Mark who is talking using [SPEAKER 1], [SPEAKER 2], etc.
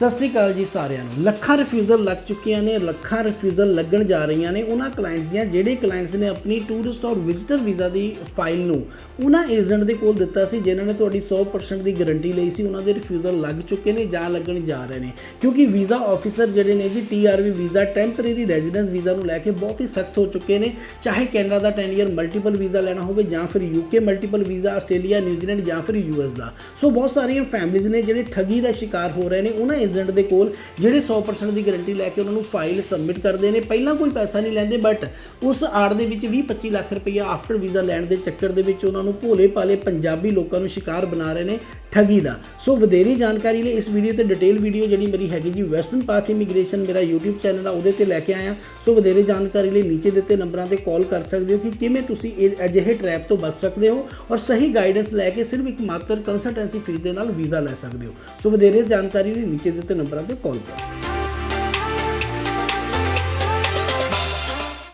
[SPEAKER 1] ਸਤਿ ਸ੍ਰੀ ਅਕਾਲ ਜੀ ਸਾਰਿਆਂ ਨੂੰ। ਲੱਖਾਂ ਰਿਫਿਊਜ਼ਲ ਲੱਗ ਚੁੱਕੀਆਂ ਨੇ, ਲੱਖਾਂ ਰਿਫਿਊਜ਼ਲ ਲੱਗਣ ਜਾ ਰਹੀਆਂ ਨੇ। ਉਹਨਾਂ ਕਲਾਇੰਟਸ ਦੀਆਂ, ਜਿਹੜੇ ਕਲਾਇੰਟਸ ਨੇ ਆਪਣੀ ਟੂਰਿਸਟ ਔਰ ਵਿਜ਼ਿਟਰ ਵੀਜ਼ਾ ਦੀ ਫਾਈਲ ਨੂੰ, ਉਹਨਾਂ ਏਜੰਟ ਦੇ ਕੋਲ ਦਿੱਤਾ ਸੀ, ਜਿਨ੍ਹਾਂ ਨੇ ਤੁਹਾਡੀ 100% ਦੀ ਗਾਰੰਟੀ ਲਈ ਸੀ, ਉਹਨਾਂ ਦੇ ਰਿਫਿਊਜ਼ਲ ਲੱਗ ਚੁੱਕੇ ਨੇ ਜਾਂ ਲੱਗਣ ਜਾ ਰਹੇ ਨੇ। ਕਿਉਂਕਿ ਵੀਜ਼ਾ ਆਫੀਸਰ ਜਿਹੜੇ ਨੇ ਜੀ TRV visa temporary residence visa ਨੂੰ ਲੈ ਕੇ ਬਹੁਤ ਹੀ ਸਖਤ ਹੋ ਚੁੱਕੇ ਨੇ। ਚਾਹੇ ਕੈਨੇਡਾ ਦਾ 10 ਇਅਰ ਮਲਟੀਪਲ ਵੀਜ਼ਾ ਲੈਣਾ ਹੋਵੇ, ਜਾਂ ਫਿਰ UK multiple visa Australia New Zealand ਜਾਂ ਫਿਰ ਯੂਐਸ ਦਾ। ਸੋ ਬਹੁਤ ਸਾਰੀਆਂ ਫੈਮਿਲੀਆਂ ਨੇ ਜਿਹੜੇ ਠੱਗੀ ਦਾ ਸ਼ਿਕਾਰ ਹੋ ਰਹੇ ਨੇ, ਉਹਨਾਂ ਏਜੰਟ ਦੇ ਕੋਲ, ਜਿਹੜੇ 100% ਦੀ ਗਾਰੰਟੀ ਲੈ ਕੇ ਉਹਨਾਂ ਨੂੰ ਫਾਈਲ ਸਬਮਿਟ ਕਰਦੇ ਨੇ। ਪਹਿਲਾਂ ਕੋਈ ਪੈਸਾ ਨਹੀਂ ਲੈਂਦੇ ਬਟ ਉਸ ਆੜ ਦੇ ਵਿੱਚ 20-25 ਲੱਖ ਰੁਪਈਆ ਆਫਟਰ ਵੀਜ਼ਾ ਲੈਣ ਦੇ ਚੱਕਰ ਦੇ ਵਿੱਚ ਉਹਨਾਂ ਨੂੰ ਭੋਲੇ ਭਾਲੇ ਪੰਜਾਬੀ ਲੋਕਾਂ ਨੂੰ ਸ਼ਿਕਾਰ ਬਣਾ ਰਹੇ ਨੇ। ਠੱਗੀ ਦਾ। ਸੋ ਵਧੇਰੀ ਜਾਣਕਾਰੀ ਲਈ ਇਸ ਵੀਡੀਓ ਤੇ ਡਿਟੇਲ ਵੀਡੀਓ ਜਿਹੜੀ ਮੇਰੀ ਹੈਗੀ ਜੀ ਵੈਸਟਰਨ ਪਾਥ ਇਮੀਗ੍ਰੇਸ਼ਨ ਮੇਰਾ YouTube ਚੈਨਲ ਆ, ਉਹਦੇ ਤੇ ਲੈ ਕੇ ਆਇਆ। ਸੋ ਵਧੇਰੇ ਜਾਣਕਾਰੀ ਲਈ ਨੀਚੇ ਦਿੱਤੇ ਨੰਬਰਾਂ ਤੇ ਕਾਲ ਕਰ ਸਕਦੇ ਹੋ ਕਿ ਕਿਵੇਂ ਤੁਸੀਂ ਇਹ ਅਜਿਹੇ ਟ੍ਰੈਪ ਤੋਂ ਬਚ ਸਕਦੇ ਹੋ ਔਰ ਸਹੀ ਗਾਈਡੈਂਸ ਲੈ ਕੇ ਸਿਰਫ ਇੱਕ ਮਾਤਰ ਕੰਸਲਟੈਂਸੀ ਫੀਸ ਦੇ ਨਾਲ ਵੀਜ਼ਾ ਲੈ ਸਕਦੇ ਹੋ। ਸੋ ਵਧੇਰੇ ਜਾਣਕਾਰੀ ਲਈ ਨੀਚੇ ਦਿੱਤੇ ਨੰਬਰਾਂ ਤੇ ਕਾਲ ਕਰੋ।